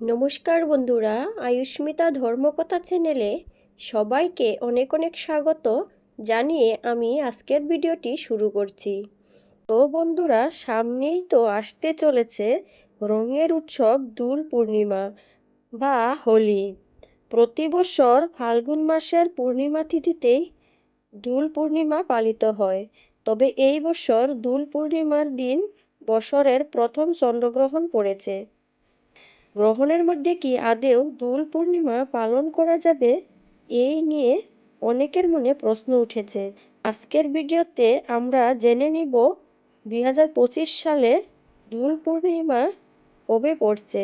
নমস্কার বন্ধুরা আয়ুষ্মিতা ধর্মকথা চ্যানেলে সবাইকে অনেক অনেক স্বাগত জানিয়ে আমি আজকের ভিডিওটি শুরু করছি। তো বন্ধুরা, সামনেই তো আসতে চলেছে রঙের উৎসব দোল পূর্ণিমা বা হোলি। প্রতি বছর ফাল্গুন মাসের পূর্ণিমা তিথিতেই দোল পূর্ণিমা পালিত হয়। তবে এই বছর দোল পূর্ণিমার দিন বছরের প্রথম চন্দ্রগ্রহণ পড়েছে। গ্রহণের মধ্যে কি আদেও দোল পূর্ণিমা পালন করা যাবে? এই নিয়ে অনেকের মনে প্রশ্ন উঠেছে। আজকের ভিডিওতে আমরা জেনে নিব দুই হাজার পঁচিশ সালে দোল পূর্ণিমা কবে পড়ছে।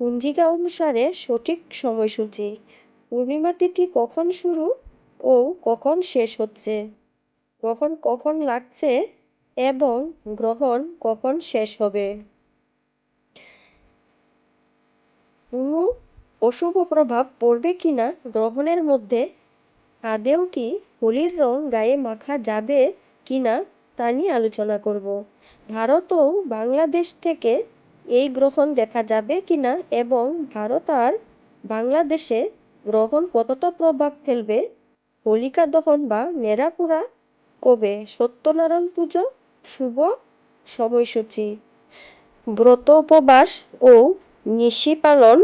পঞ্জিকা অনুসারে সঠিক সময়সূচি। পূর্ণিমা তিথি কখন শুরু ও কখন শেষ হচ্ছে? গ্রহণ কখন লাগছে এবং গ্রহণ কখন শেষ হবে কোনো অশুভ প্রভাব পড়বে কিনা গ্রহণের মধ্যে? আদেও কি হোলির রং গায়ে মাখা যাবে কিনা তা নিয়ে আলোচনা করব। ভারত ও বাংলাদেশ থেকে এই গ্রহণ দেখা যাবে কিনা এবং ভারত আর বাংলাদেশে গ্রহণ কতটা প্রভাব ফেলবে? হোলিকা দহন বা নেড়াপোড়া কবে? সত্যনারায়ণ পুজো, শুভ সময়সূচি। ব্রত উপবাস ও নিশি পালন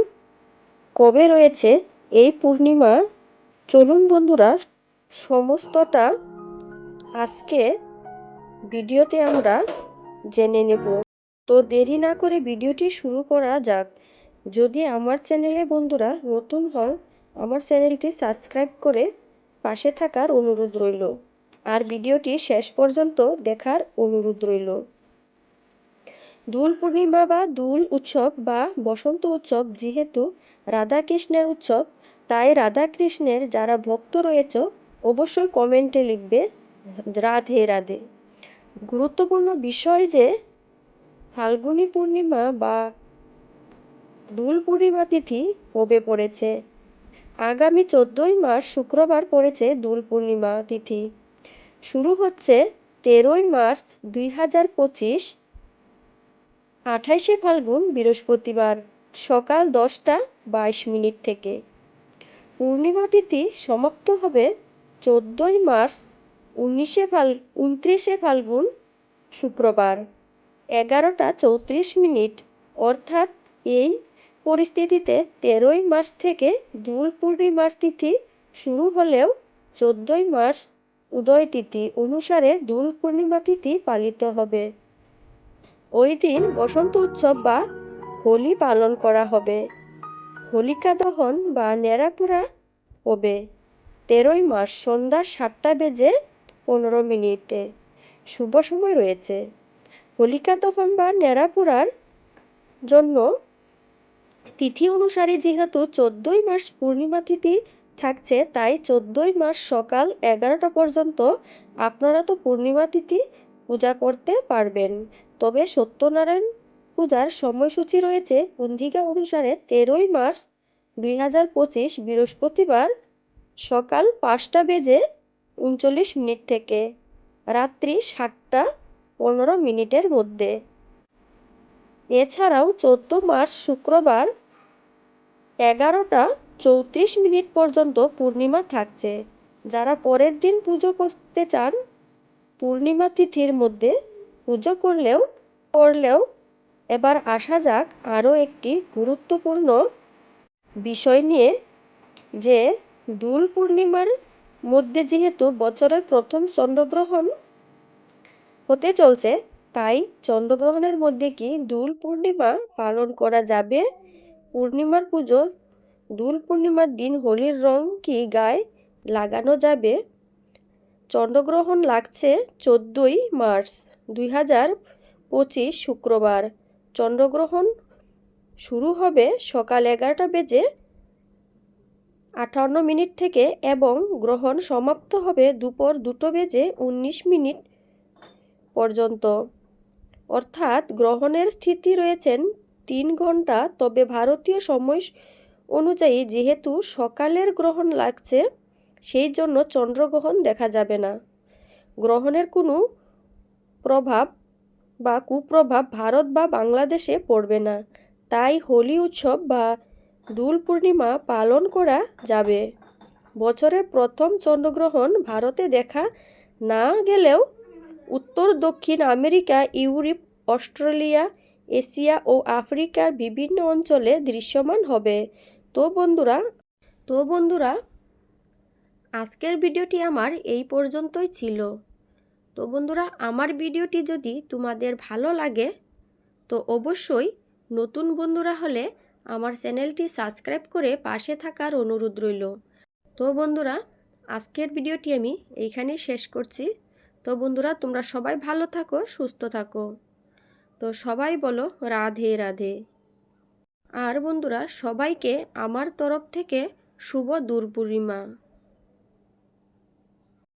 কবে রয়েছে? এই পূর্ণিমা, চলুন বন্ধুরা, সমস্তটা আজকে ভিডিওতে আমরা জেনে নেব। তো দেরি না করে ভিডিওটি শুরু করা যাক। যদি আমার চ্যানেলে বন্ধুরা নতুন হন আমার চ্যানেলটি সাবস্ক্রাইব করে পাশে থাকার অনুরোধ রইল। আর ভিডিওটি শেষ পর্যন্ত দেখার অনুরোধ রইল। দোল পূর্ণিমা বা দোল উৎসব বা বসন্ত উৎসব যেহেতু রাধাকৃষ্ণের উৎসব, তাই রাধাকৃষ্ণের যারা ভক্ত রয়েছে, অবশ্যই কমেন্টে লিখবে রাধে রাধে। গুরুত্বপূর্ণ বিষয় যে, ফাল্গুনী পূর্ণিমা বা দোল পূর্ণিমা তিথি কবে পড়েছে? আগামী চোদ্দই মার্চ শুক্রবার পড়েছে দোল পূর্ণিমা তিথি। শুরু হচ্ছে তেরোই মার্চ দুই হাজার পঁচিশ আঠাইশে ফাল্গুন, বৃহস্পতিবার সকাল দশটা বাইশ মিনিট থেকে। পূর্ণিমা তিথি সমাপ্ত হবে চোদ্দোই মার্চ, উনিশে ফাল, উনত্রিশে ফাল্গুন, শুক্রবার, এগারোটা চৌত্রিশ মিনিট। অর্থাৎ এই পরিস্থিতিতে তেরোই মার্চ থেকে দোল পূর্ণিমার তিথি শুরু হলেও চোদ্দোই মার্চ উদয় তিথি অনুসারে দোল পূর্ণিমা তিথি পালিত হবে। ওই দিন বসন্ত উৎসব বা হোলি পালন করা হবে। হোলিকা দহন বা নেড়াপোড়া হবে। তেরোই মার্চ সন্ধ্যা সাতটা বেজে পনেরো মিনিটে। শুভ সময় রয়েছে। হোলিকা দহন বা নেড়াপোড়ার জন্য তিথি অনুসারে যেহেতু চোদ্দই মার্চ পূর্ণিমা তিথি থাকছে, তাই চোদ্দই মার্চ সকাল এগারোটা পর্যন্ত আপনারা তো পূর্ণিমা তিথি পূজা করতে পারবেন। তবে সত্যনারায়ণ পূজার সময়সূচি রয়েছে পঞ্জিকা অনুসারে তেরোই মার্চ দুই হাজার পঁচিশ বৃহস্পতিবার সকাল পাঁচটা বেজে উনচল্লিশ মিনিট থেকে রাত্রি সাতটা পনেরো মিনিটের মধ্যে। এছাড়াও চোদ্দ মার্চ শুক্রবার এগারোটা চৌত্রিশ মিনিট পর্যন্ত পূর্ণিমা থাকছে। যারা পরের দিন পুজো করতে চান, পূর্ণিমা তিথির মধ্যে পুজো করলেও করলেও এবার আসা যাক আরও একটি গুরুত্বপূর্ণ বিষয় নিয়ে, যে দোল পূর্ণিমার মধ্যে যেহেতু বছরের প্রথম চন্দ্রগ্রহণ হতে চলছে, তাই চন্দ্রগ্রহণের মধ্যে কি দোল পূর্ণিমা পালন করা যাবে? পূর্ণিমার পুজো, দোল পূর্ণিমার দিন হোলির রং কি গায়ে লাগানো যাবে? চন্দ্রগ্রহণ লাগছে চোদ্দোই মার্চ। দুই হাজার পঁচিশ শুক্রবার। চন্দ্রগ্রহণ শুরু হবে সকাল এগারোটা বেজে আটান্ন মিনিট থেকে এবং গ্রহণ সমাপ্ত হবে দুপুর দুটো বেজে উনিশ মিনিট পর্যন্ত। অর্থাৎ গ্রহণের স্থিতি রয়েছেন তিন ঘণ্টা তবে ভারতীয় সময় অনুযায়ী যেহেতু সকালের গ্রহণ লাগছে, সেই জন্য চন্দ্রগ্রহণ দেখা যাবে না। গ্রহণের কোনো প্রভাব বা কুপ্রভাব ভারত বা বাংলাদেশে পড়বে না। তাই হোলি উৎসব বা দোল পূর্ণিমা পালন করা যাবে। বছরের প্রথম চন্দ্রগ্রহণ ভারতে দেখা না গেলেও উত্তর, দক্ষিণ আমেরিকা, ইউরোপ, অস্ট্রেলিয়া, এশিয়া ও আফ্রিকার বিভিন্ন অঞ্চলে দৃশ্যমান হবে। তো বন্ধুরা তো বন্ধুরা, আজকের ভিডিওটি আমার এই পর্যন্তই ছিল। তো বন্ধুরা, আমার ভিডিওটি যদি তোমাদের ভালো লাগে, তো অবশ্যই নতুন বন্ধুরা হলে আমার চ্যানেলটি সাবস্ক্রাইব করে পাশে থাকার অনুরোধ রইল। তো বন্ধুরা, আজকের ভিডিওটি আমি এইখানেই শেষ করছি। তো বন্ধুরা, তোমরা সবাই ভালো থাকো, সুস্থ থাকো। তো সবাই বলো, রাধে রাধে। আর বন্ধুরা, সবাইকে আমার তরফ থেকে শুভ দূর পূর্ণিমা